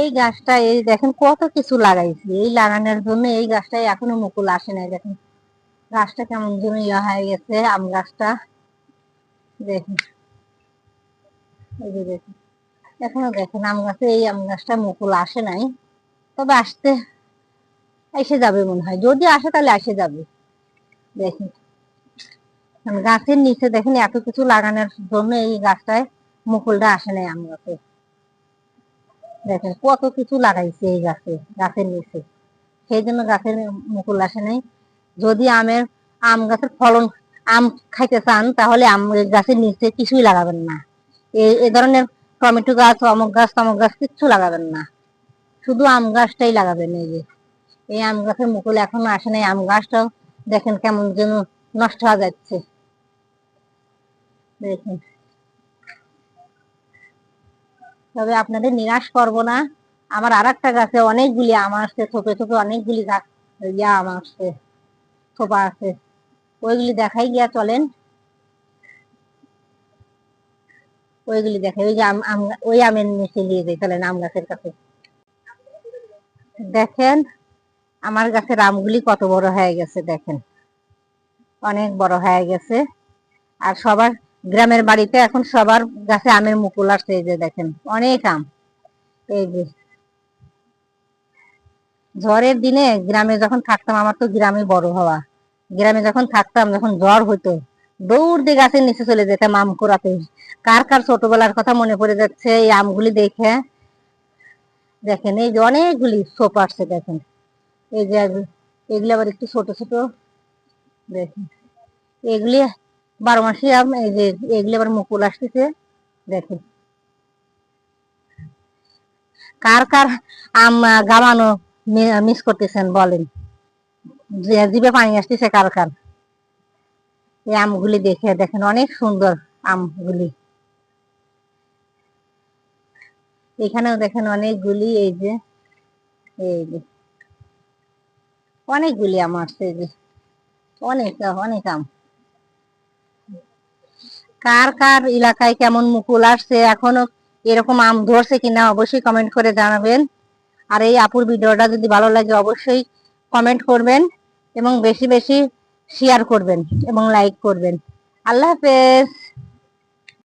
এই গাছটা, এই দেখেন কত কিছু লাগাইছি। এই লাগানোর জন্য এই গাছটা এখনও মুকুল আসে নাই, দেখেন। গাছটা কেমন যেন ইয়া হয়ে গেছে, আম গাছটা। দেখুন। এই যে দেখুন। এখনও দেখেন আম গাছে, এই আম গাছটা মুকুল আসে নাই। তবে আসতে, এসে যাবে মনে হয়। যদি আসে তাহলে এসে যাবে। দেখুন। গাছের নিচে দেখেন এত কিছু লাগানোর জন্য এই গাছটায় মুকুলটা আসে নাই আম গাছে। দেখেন, কত কিছু লাগাইছে এই গাছে, গাছের নিচে। সেই জন্য গাছের মুকুল আসে নাই। যদি আমের, আম গাছের ফলন, আম খাইতে চান, তাহলে আম গাছের নিচে কিছুই লাগাবেন না। এই এ ধরনের টমেটো গাছ, অমুক গাছ, তমুক গাছ কিচ্ছু লাগাবেন না। শুধু আম গাছটাই লাগাবেন এই যে। এই আম গাছের মুকুল এখনও আসে নাই। আম গাছটাও দেখেন কেমন যেন নষ্ট হয়ে যাচ্ছে। দেখুন। তবে আপনাদের নিরাশ করব না। আমার আর একটা গাছে অনেকগুলি আম আসছে ছোট ছোট অনেকগুলি গাছ, ইয়া আম আসছে, থোপা আছে। ওইগুলি দেখাই গিয়া চলেন। ওইগুলি দেখাই, ওই যে আম ওই আমের নিচে নিয়ে যাই চলেন আম গাছের কাছে। দেখেন, আমার গাছের আমগুলি কত বড় হয়ে গেছে, দেখেন। অনেক বড় হয়ে গেছে। আর সবার গ্রামের বাড়িতে এখন সবার গাছে আমের মুকুল আসছে, এই যে দেখেন, অনেক আম। এই যে ঝড়ের দিনে গ্রামে যখন থাকতাম, আমার তো গ্রামে বড় হওয়া। গ্রামে যখন থাকতাম, যখন ঝড় হতো দৌড় দিয়ে গাছের নিচে চলে যেতাম আম কুড়াতে। কার কার ছোটবেলার কথা মনে পড়ে যাচ্ছে, এই আমগুলি দেখে? দেখেন, এই যে অনেকগুলি সোপ আসছে, দেখেন। এই যে এগুলি আবার একটু ছোট ছোট। দেখেন, এগুলি বারো মাসি আম এই যে এগুলি আবার মুকুল আসতেছে, দেখেন। কার কার আম গামানো মিস করতেছেন বলেন। জিভে পানি আসতেছে কার কার। এই আমগুলি দেখে দেখেন, অনেক সুন্দর আমগুলি। এখানেও দেখেন অনেকগুলি, এই যে এই যে। অনেকগুলি আম আসছে, এই যে। অনেক অনেক আম। কার কার এলাকায় কেমন মুকুল আসছে, এখনও এরকম আম ধরছে কিনা অবশ্যই কমেন্ট করে জানাবেন। আর এই আপুর ভিডিওটা যদি ভালো লাগে অবশ্যই কমেন্ট করবেন এবং বেশি বেশি শেয়ার করবেন এবং লাইক করবেন। আল্লাহ হাফেজ।